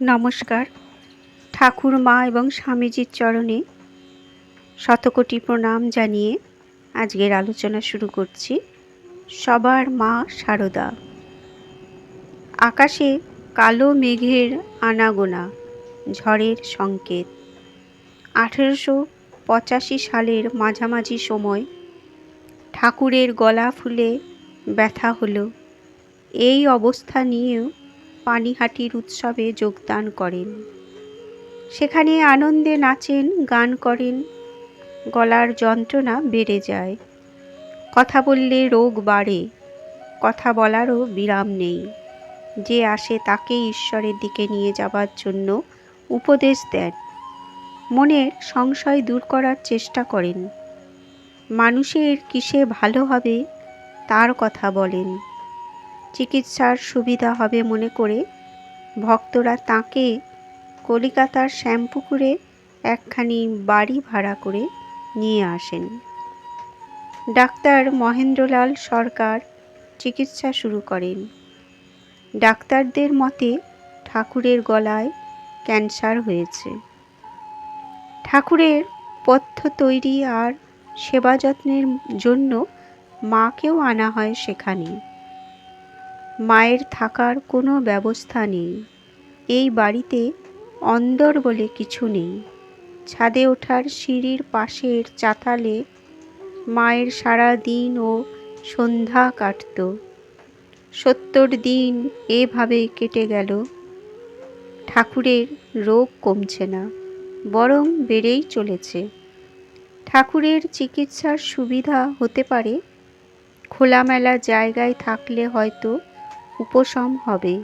নমস্কার। ঠাকুর, মা এবং স্বামীজির চরণে শতকোটি প্রণাম জানিয়ে আজকের আলোচনা শুরু করছি। সবার মা সারদা। আকাশে কালো মেঘের আনাগোনা, ঝড়ের সংকেত। আঠেরোশো পঁচাশি সালের মাঝামাঝি সময় ঠাকুরের গলা ফুলে ব্যথা হলো। এই অবস্থা নিয়েও পানিহাটির উৎসবে যোগদান করেন। সেখানে আনন্দে নাচেন, গান করেন, গলার যন্ত্রণা বেড়ে যায়। কথা বললে রোগ বাড়ে, কথা বলারও বিরাম নেই। যে আসে তাকে ঈশ্বরের দিকে নিয়ে যাবার জন্য উপদেশ দেন। মনের সংশয় দূর করার চেষ্টা করেন। মানুষের কিসে ভালো হবে তার কথা বলেন। চিকিৎসার সুবিধা হবে মনে করে ভক্তরা তাকে কলিকাতার শ্যামপুকুরে একখানি বাড়ি ভাড়া করে নিয়ে আসেন। ডাক্তার মহেন্দ্রলাল সরকার চিকিৎসা শুরু করেন। ডাক্তারদের মতে ঠাকুরের গলায় ক্যান্সার হয়েছে। ঠাকুরের পথ্য তৈরি আর সেবা যত্নের জন্য মাকেও আনা হয় সেখানে। মায়ের থাকার কোনো ব্যবস্থা নেই। এই বাড়িতে অন্দর বলে কিছু নেই। ছাদে ওঠার সিঁড়ির পাশের চাতালে মায়ের সারা দিন ও সন্ধ্যা কাটত। সত্তর দিন এভাবে কেটে গেল। ঠাকুরের রোগ কমছে না, বরং বেড়েই চলেছে। ঠাকুরের চিকিৎসার সুবিধা হতে পারে? খোলামেলা জায়গায় থাকলে হয়তো উপশম হবে।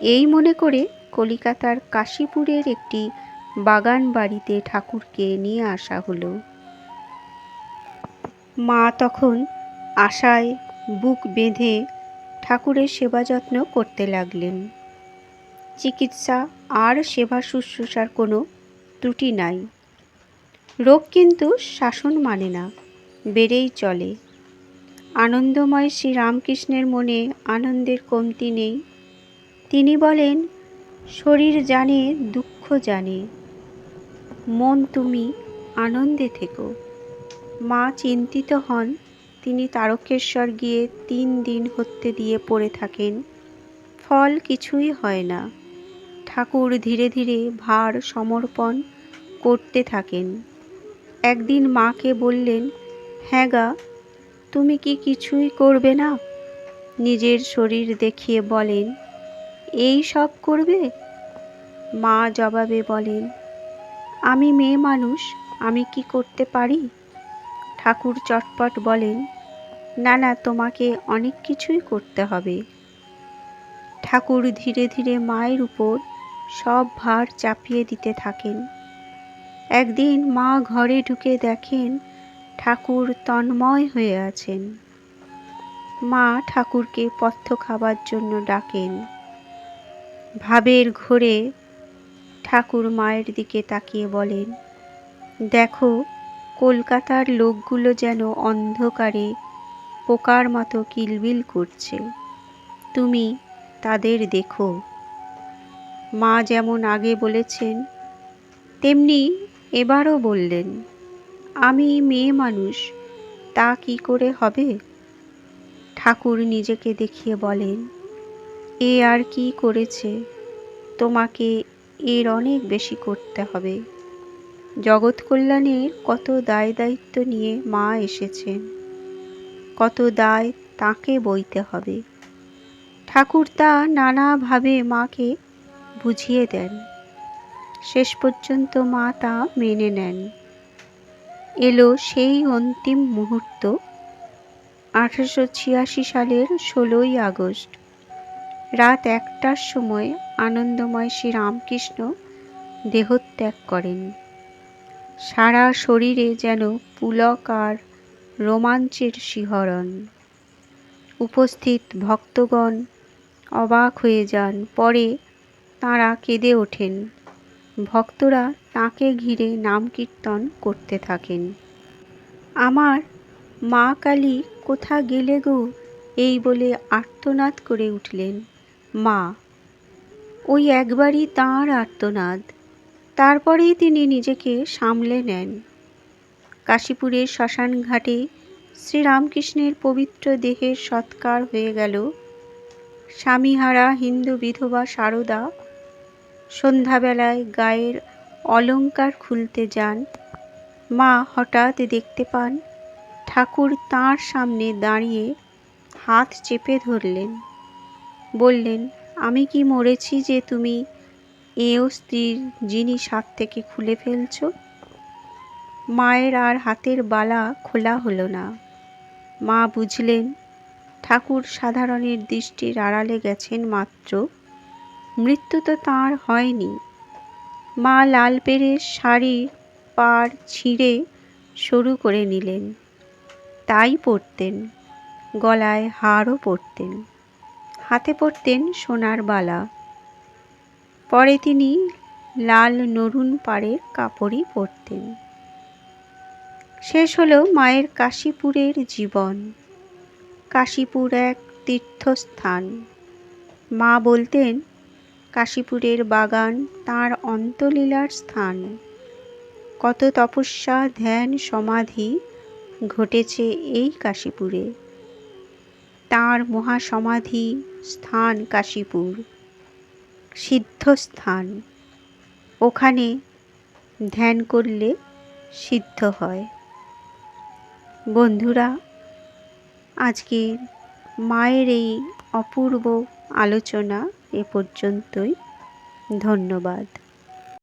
এই মনে করে কলিকাতার কাশীপুরের একটি বাগান বাড়িতে ঠাকুরকে নিয়ে আসা হলো। মা তখন আশায় বুক বেঁধে ঠাকুরের সেবা যত্ন করতে লাগলেন। চিকিৎসা আর সেবা শুশ্রূষার কোনো ত্রুটি নাই। রোগ কিন্তু শাসন মানে না, বেড়েই চলে। আনন্দময় শ্রী রামকৃষ্ণের মনে আনন্দের কমতি নেই। তিনি বলেন, শরীর জানে, দুঃখ জানে। মন তুমি আনন্দে থেকো। মা চিন্তিত হন। তিনি তারকেশ্বর গিয়ে তিন দিন হতে দিয়ে পড়ে থাকেন। ফল কিছুই হয় না। ঠাকুর ধীরে ধীরে ভার সমর্পণ করতে থাকেন। একদিন মাকে বললেন হ্যাঁ গা তুমি কি কিছুই করবে না? নিজের শরীর দেখিয়ে বলেন, এই সব করবে? মা জবাবে বলেন, আমি মেয়ে মানুষ, আমি কি করতে পারি? ঠাকুর চটপট বলেন, না না, তোমাকে অনেক কিছুই করতে হবে। ঠাকুর ধীরে ধীরে মায়ের উপর সব ভার চাপিয়ে দিতে থাকেন। একদিন মা ঘরে ঢুকে দেখেন ঠাকুর তন্ময় হয়ে আছেন। মা ঠাকুরকে পথ্য খাবার জন্য ডাকেন। ভাবের ঘোরে ঠাকুর মায়ের দিকে তাকিয়ে বলেন, দেখো, কলকাতার লোকগুলো যেন অন্ধকারে পোকার মতো কিলবিল করছে। তুমি তাদের দেখো। মা যেমন আগে বলেছেন, তেমনি এবারও বললেন। আমি মেয়ে মানুষ, তা কি করে হবে? ঠাকুর নিজেকে দেখিয়ে বলেন, এ আর কি করেছে? তোমাকে এর অনেক বেশি করতে হবে। জগৎ কল্যাণের কত দায় দায়িত্ব নিয়ে মা এসেছেন, কত দায় তাকে বইতে হবে। ঠাকুর তা নানাভাবে মাকে বুঝিয়ে দেন। শেষ পর্যন্ত মা তা মেনে নেন। এলো সেই অন্তিম মুহূর্ত আঠারোশো ছিয়াশি সালের ষোলোই আগস্ট। রাত একটার সময় আনন্দময় শ্রী রামকৃষ্ণ দেহত্যাগ করেন। সারা শরীরে যেন পুলক আর রোমাঞ্চের শিহরণ। উপস্থিত ভক্তগণ অবাক হয়ে যান, পরে তাঁরা কেঁদে ওঠেন। ভক্তরা তাকে ঘিরে নাম কীর্তন করতে থাকেন। আমার মা কালী কোথা গেলে গো? এই বলে আর্তনাদ করে উঠলেন। মা, ওই একবারই তাঁর আর্তনাদ। তারপরেই তিনি নিজেকে সামলে নেন। কাশীপুরের শ্মশান ঘাটে শ্রীরামকৃষ্ণের পবিত্র দেহের সৎকার হয়ে গেল। স্বামীহারা হিন্দু বিধবা সারদা সন্ধ্যাবেলায় গায়ের অলঙ্কার খুলতে যান। মা হঠাৎ দেখতে পান, ঠাকুর তাঁর সামনে দাঁড়িয়ে হাত চেপে ধরলেন। বললেন, আমি কি মরেছি যে তুমি এও স্ত্রীর জিনিস হাত থেকে খুলে ফেলছ? মায়ের আর হাতের বালা খোলা হলো না। মা বুঝলেন, ঠাকুর সাধারণের দৃষ্টির আড়ালে গেছেন মাত্র। মৃত্যু তো তাঁর হয়নি। মা লাল পেরে শাড়ির পাড় ছিঁড়ে সরু করে নিলেন। তাই পরতেন, গলায় হারও পরতেন। হাতে পরতেন সোনার বালা। পরে তিনি লাল নরুন পাড়ের কাপড়ই পরতেন। শেষ হলো মায়ের কাশীপুরের জীবন। কাশীপুর এক তীর্থস্থান। মা বলতেন কাশীপুরের বাগান, তার অন্তলীলার স্থান। কত তপস্যা, ধ্যান, সমাধি ঘটেছে এই কাশীপুরে। তাঁর মহাসমাধি স্থান কাশীপুর, সিদ্ধস্থান। ওখানে ধ্যান করলে সিদ্ধ হয়। বন্ধুরা, আজকের মায়ের এই অপূর্ব আলোচনা এ পর্যন্তই। ধন্যবাদ।